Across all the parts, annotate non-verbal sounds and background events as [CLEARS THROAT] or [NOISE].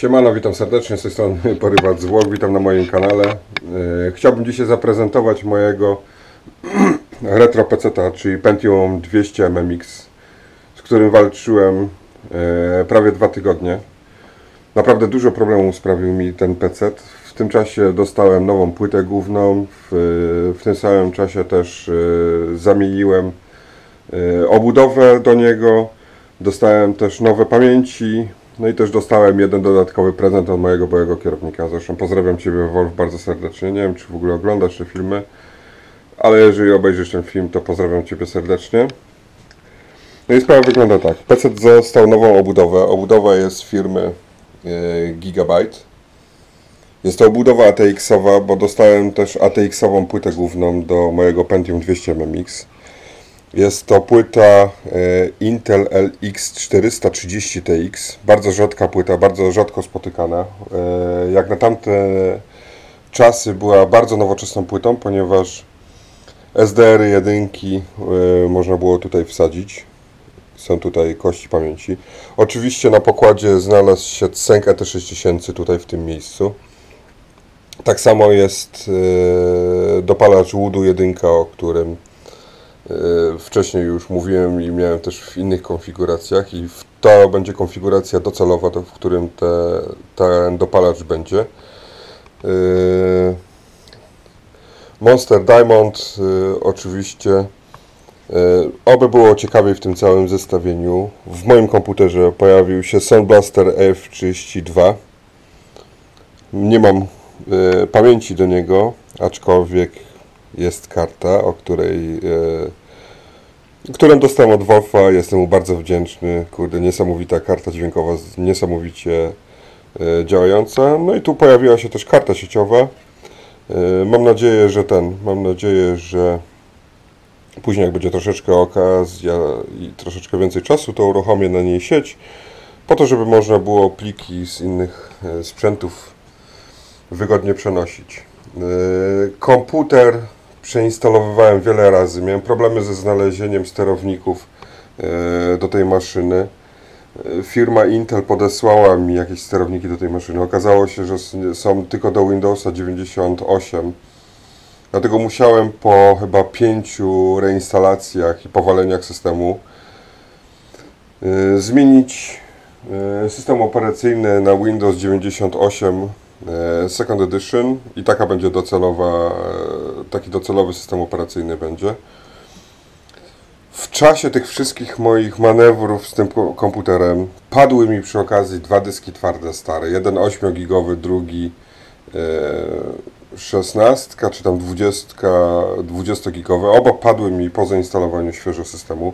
Siemano, witam serdecznie, z tej strony [LAUGHS] Porywacz Zwłok, witam na moim kanale. E, Chciałbym dzisiaj zaprezentować mojego [CLEARS THROAT] retro PC, czyli Pentium 200 MMX, z którym walczyłem e, prawie dwa tygodnie. Naprawdę dużo problemów sprawił mi ten PC. W tym czasie dostałem nową płytę główną, w, w tym samym czasie też e, zamieniłem obudowę do niego, dostałem też nowe pamięci, no i też dostałem jeden dodatkowy prezent od mojego byłego kierownika. Zresztą pozdrawiam Ciebie Wolf bardzo serdecznie. Nie wiem czy w ogóle oglądasz te filmy, ale jeżeli obejrzysz ten film, to pozdrawiam Ciebie serdecznie. No i sprawa wygląda tak. PC został nową obudowę. Obudowa jest firmy e, Gigabyte. Jest to obudowa ATX-owa, bo dostałem też ATX-ową płytę główną do mojego Pentium 200 MMX. Jest to płyta e, Intel LX 430 TX. Bardzo rzadka płyta, bardzo rzadko spotykana. E, Jak na tamte czasy była bardzo nowoczesną płytą, ponieważ SDR jedynki e, można było tutaj wsadzić. Są tutaj kości pamięci. Oczywiście na pokładzie znalazł się Tsenk ET6000 tutaj w tym miejscu. Tak samo jest dopalacz Woodu jedynka, o którym wcześniej już mówiłem i miałem też w innych konfiguracjach i to będzie konfiguracja docelowa, w którym te, ten dopalacz będzie. E, Monster Diamond e, oczywiście. E, Oby było ciekawiej w tym całym zestawieniu. W moim komputerze pojawił się Sound Blaster F32. Nie mam e, pamięci do niego, aczkolwiek jest karta, o której e, którą dostałem od Wolfa. Jestem mu bardzo wdzięczny. Kurde, niesamowita karta dźwiękowa, niesamowicie e, działająca. No i tu pojawiła się też karta sieciowa. E, Mam nadzieję, że ten, mam nadzieję, że później jak będzie troszeczkę okazja i troszeczkę więcej czasu, to uruchomię na niej sieć, po to, żeby można było pliki z innych e, sprzętów wygodnie przenosić. Komputer przeinstalowywałem wiele razy. Miałem problemy ze znalezieniem sterowników e, do tej maszyny. E, Firma Intel podesłała mi jakieś sterowniki do tej maszyny. Okazało się, że są tylko do Windowsa 98. Dlatego musiałem po chyba pięciu reinstalacjach i powaleniach systemu y, zmienić system operacyjny na Windows 98 y, Second Edition i taka będzie docelowa, y, taki docelowy system operacyjny będzie. W czasie tych wszystkich moich manewrów z tym ko- komputerem padły mi przy okazji dwa dyski twarde stare. Jeden 8-gigowy, drugi e, 16 czy tam 20, 20-gigowe. Oba padły mi po zainstalowaniu świeżo systemu.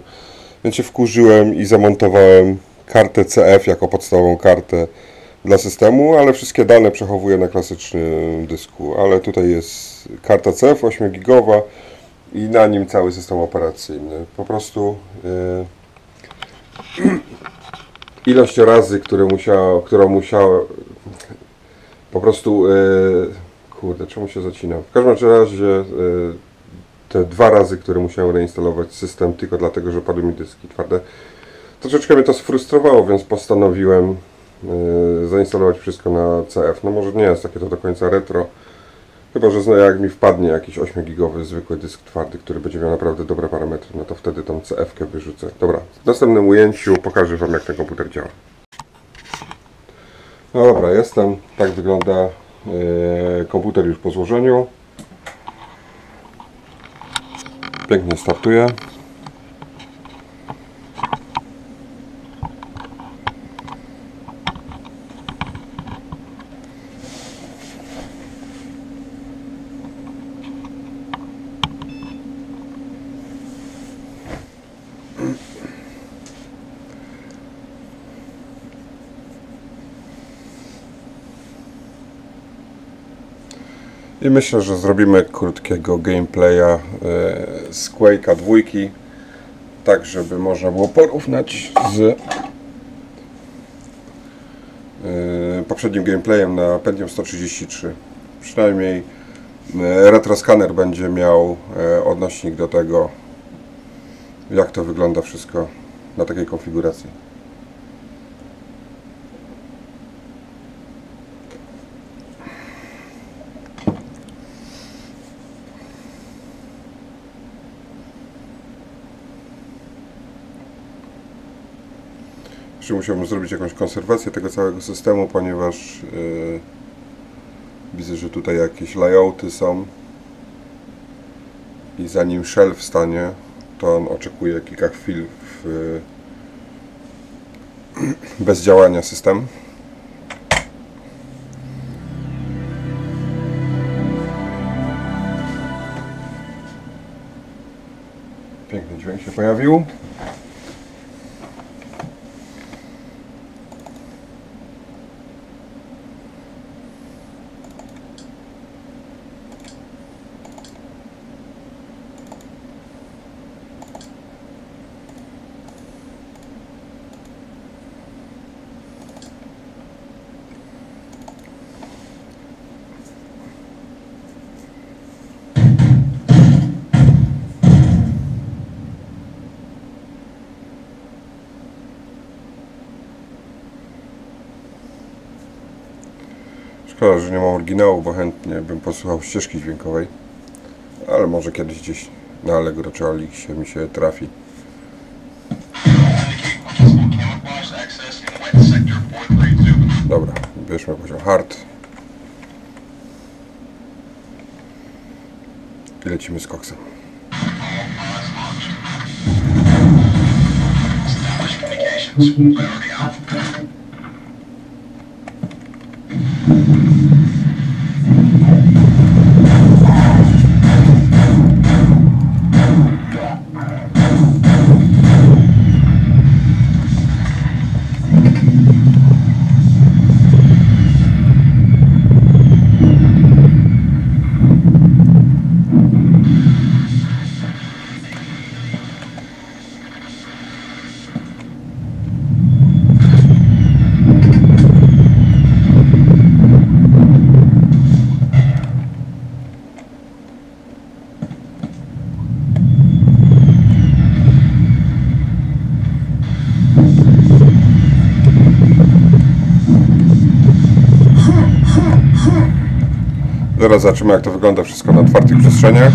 Więc się wkurzyłem i zamontowałem kartę CF jako podstawową kartę dla systemu, ale wszystkie dane przechowuję na klasycznym dysku. Ale tutaj jest karta CF 8-gigowa i na nim cały system operacyjny. Po prostu e, [CLEARS THROAT] ilość razy, które musiało, którą musiało po prostu e, kurde, czemu się zacina? W każdym razie e, te dwa razy, które musiałem reinstalować system tylko dlatego, że padły mi dyski twarde, troszeczkę mnie to sfrustrowało, więc postanowiłem zainstalować wszystko na CF. No może nie jest takie to do końca retro, Chyba, że jak mi wpadnie jakiś 8-gigowy zwykły dysk twardy, który będzie miał naprawdę dobre parametry, no to wtedy tą CF-kę wyrzucę. Dobra, w następnym ujęciu pokażę Wam jak ten komputer działa. No dobra, jestem. Tak wygląda e, komputer już po złożeniu. Pięknie startuje. I myślę, że zrobimy krótkiego gameplaya e, z Quake'a dwójki, tak żeby można było porównać z e, poprzednim gameplayem na Pentium 133. Przynajmniej e, retroscanner będzie miał odnośnik do tego, jak to wygląda wszystko na takiej konfiguracji. Czy musiałbym zrobić jakąś konserwację tego całego systemu, ponieważ yy, widzę, że tutaj jakieś layouty są i zanim shell wstanie, to on oczekuje kilka chwil w, [CLEARS THROAT] bez działania system. Piękny dźwięk się pojawił. Szkoda, że nie mam oryginału, bo chętnie bym posłuchał ścieżki dźwiękowej. Ale może kiedyś gdzieś na Allegro czy Alixie mi się trafi. Camouflage access in wet sector 432. Dobra, bierzmy poziom hard. I lecimy z koksem. Establish communications. Zaraz zobaczymy jak to wygląda wszystko na otwartych przestrzeniach.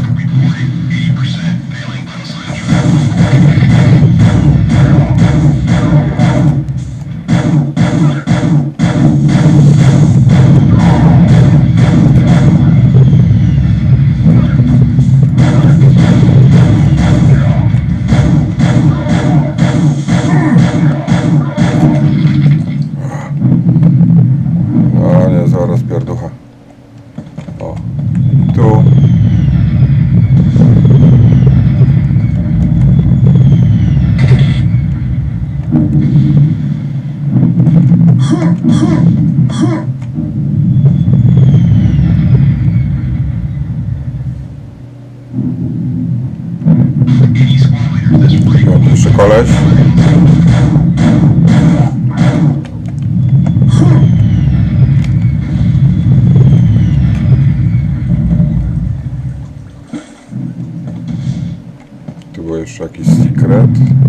Jeszcze jakiś secret.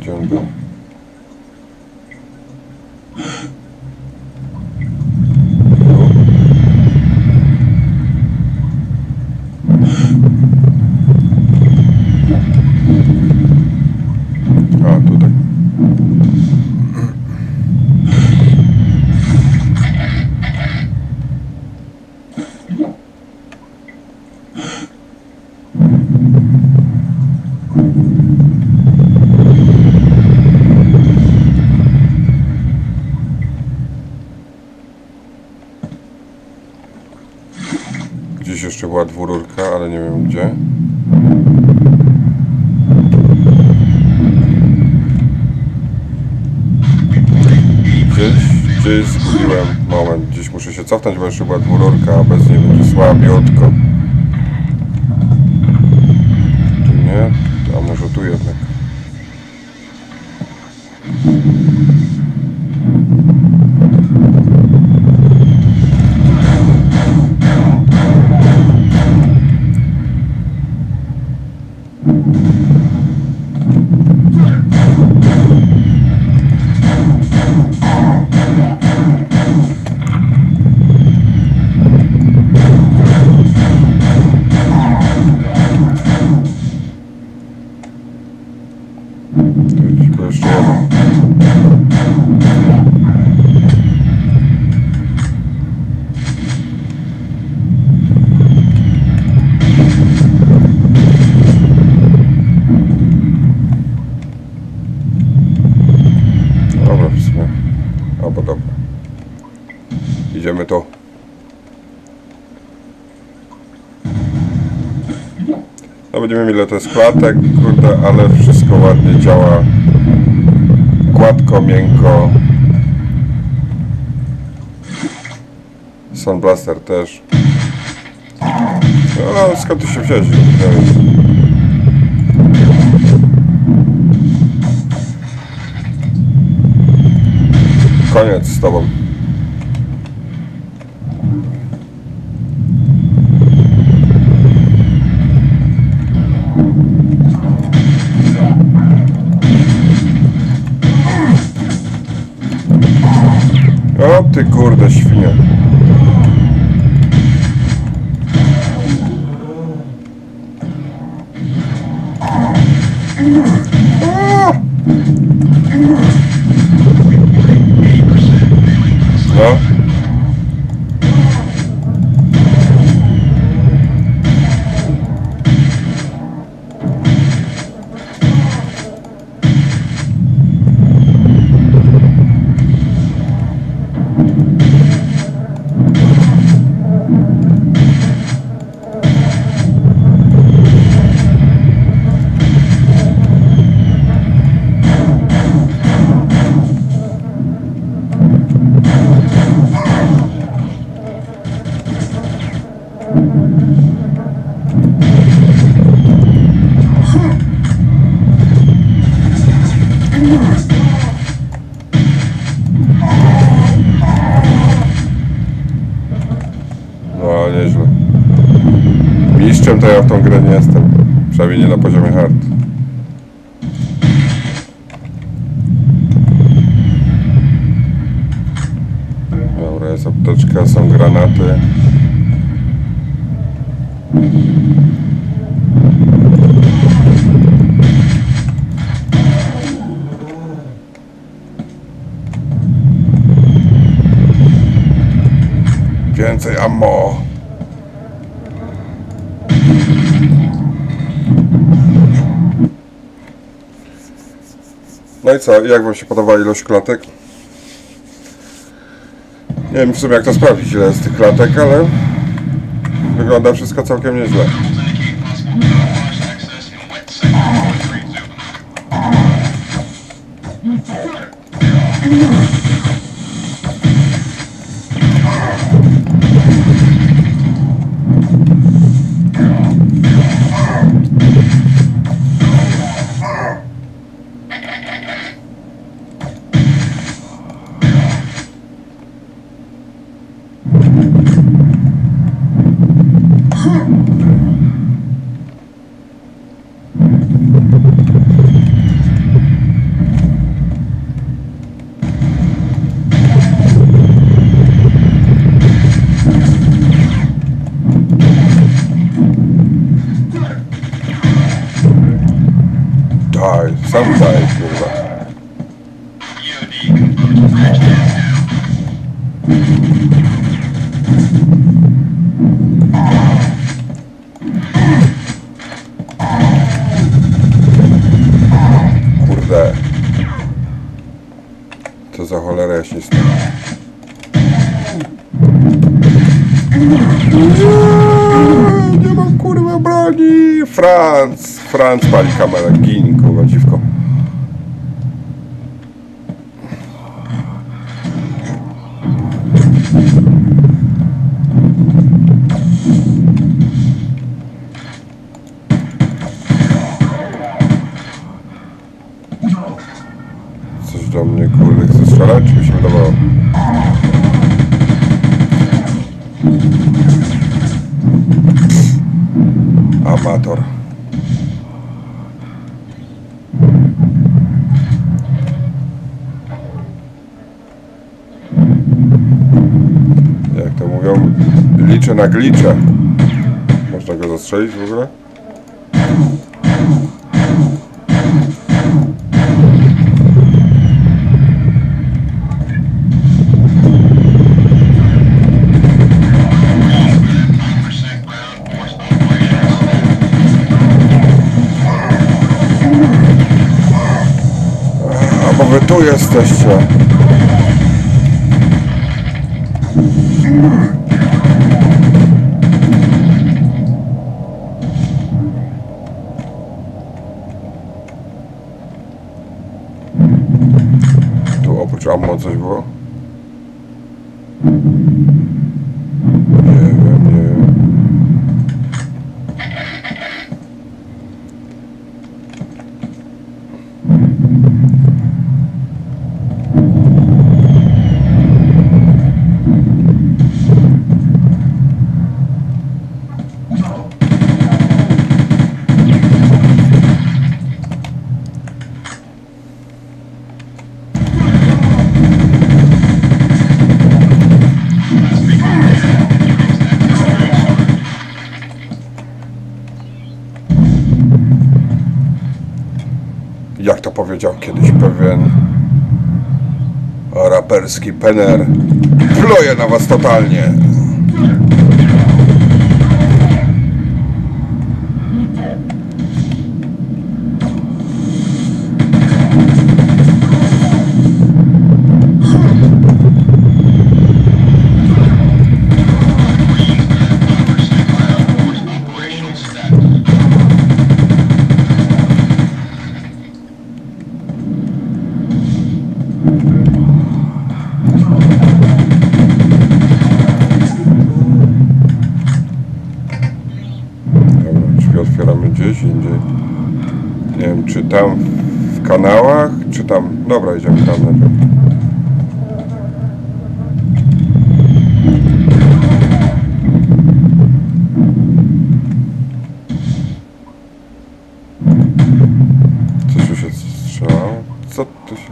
Gdzie on był? A, tutaj. Gdzieś jeszcze była dwururka, ale nie wiem gdzie. Gdzieś, gdzieś zgubiłem moment. Gdzieś muszę się cofnąć, bo jeszcze była dwururka, a bez niej będzie słabiutko. Tu nie, a może tu jednak. Będziemy mieli ile to jest klatek, kurde, ale wszystko ładnie działa. Gładko, miękko. Sun Blaster też. No, skąd ty się? Nie wiem. Koniec z tobą. O Przynajmniej nie na poziomie hard. Dobra, jest apteczka, są granaty. Więcej ammo. No i co, jak wam się podoba ilość klatek? Nie wiem w sumie jak to sprawdzić ile jest tych klatek, ale wygląda wszystko całkiem nieźle. Franc! Franc pali kamerę. Gin, kurwa dziwko. Coś do mnie kurde chce strzelać, czy mi się wydawało? Amator. Liczę na glicze. Można go zastrzelić w ogóle? A bo wy tu jesteście. Czy ammo coś było? Jak to powiedział kiedyś pewien raperski pener. Pluję na was totalnie. Tam... Dobra, idziemy tam. Coś tu się strzelało? Co tu się...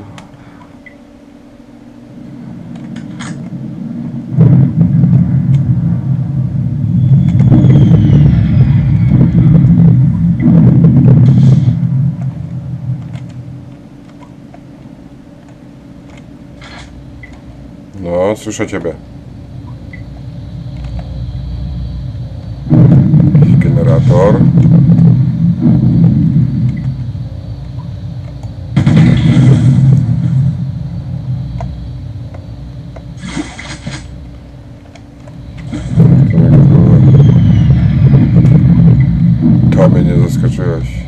No, słyszę ciebie. Generator. To mnie nie zaskoczyłeś.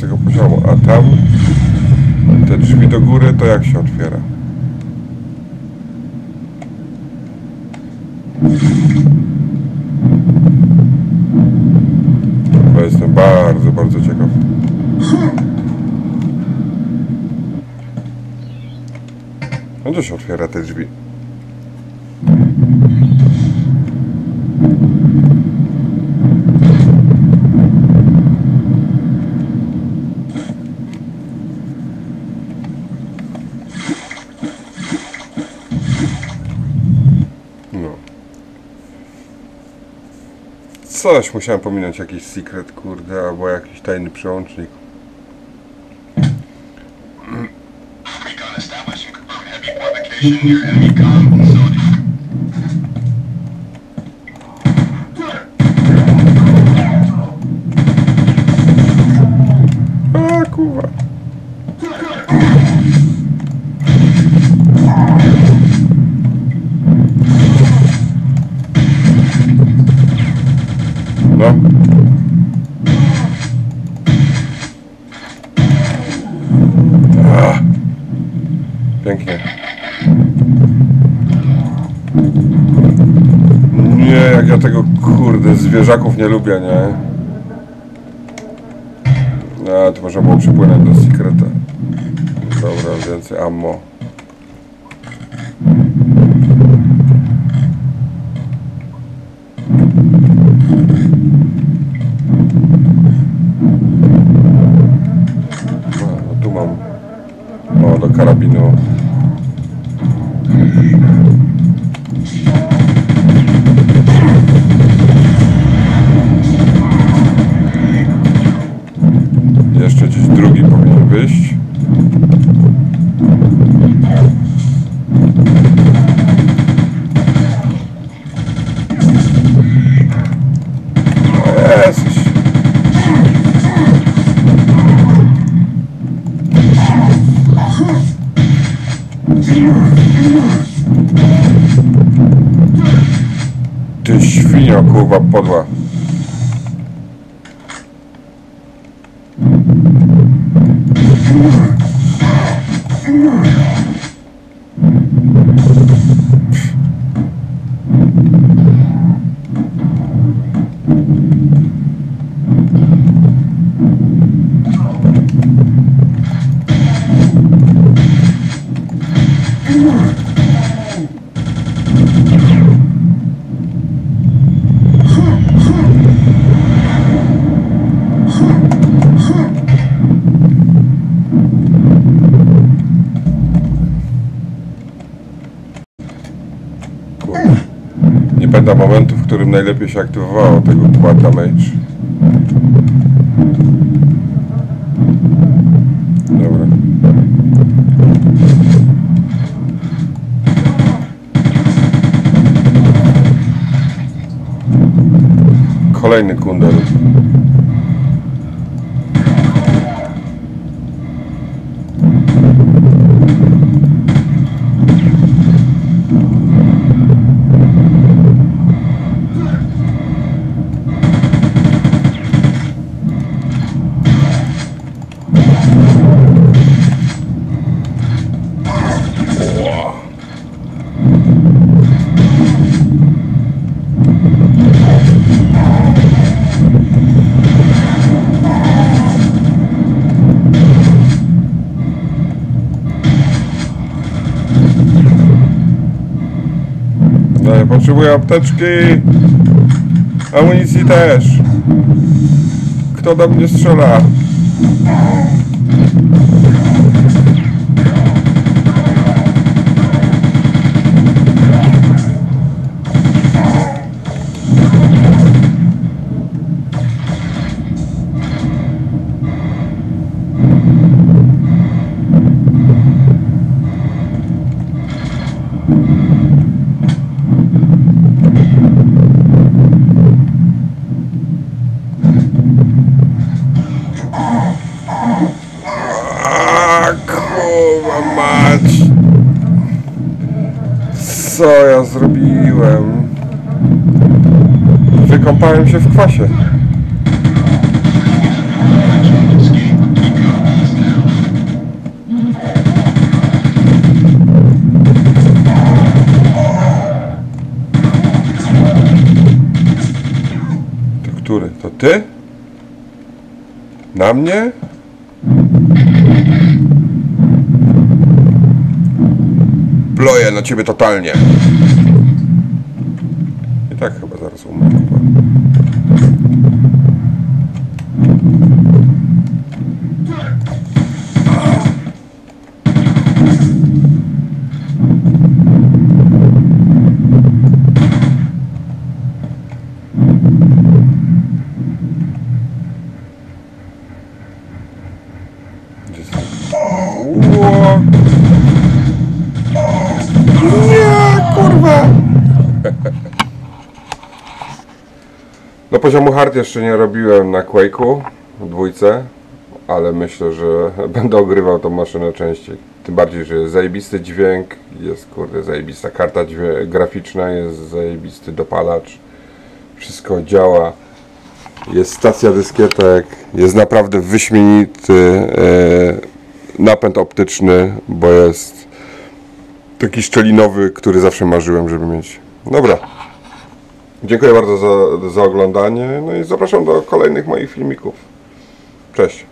Tego poziomu, a tam te drzwi do góry to jak się otwiera? Bo jestem bardzo, bardzo ciekaw. No gdzie się otwiera te drzwi? No. Coś musiałem pominąć, jakiś secret, kurde, albo jakiś tajny przełącznik. Recon established ja tego kurde zwierzaków nie lubię, nie? No, to można było przypłynąć do Secreta. Dobra, więcej ammo. No tu mam. O, do karabinu. по, по два. Momentu, w którym najlepiej się aktywowało tego Damage. Dobra. Kolejny kundel. Potrzebuję apteczki. Amunicji też. Kto do mnie strzela? Now. To który? To ty? Na mnie? Ploję na ciebie totalnie. I tak chyba zaraz umrę. Chyba. Gdzie jest? Ło! Nie, kurwa! Do poziomu hard jeszcze nie robiłem na Quake'u dwójce, ale myślę, że [LAUGHS] będę ogrywał tą maszynę częściej. Tym bardziej, że jest zajebisty dźwięk, jest kurde zajebista karta graficzna, jest zajebisty dopalacz, wszystko działa. Jest stacja dyskietek, jest naprawdę wyśmienity e, napęd optyczny, bo jest taki szczelinowy, który zawsze marzyłem, żeby mieć. Dobra. Dziękuję bardzo za, za oglądanie. No i zapraszam do kolejnych moich filmików. Cześć.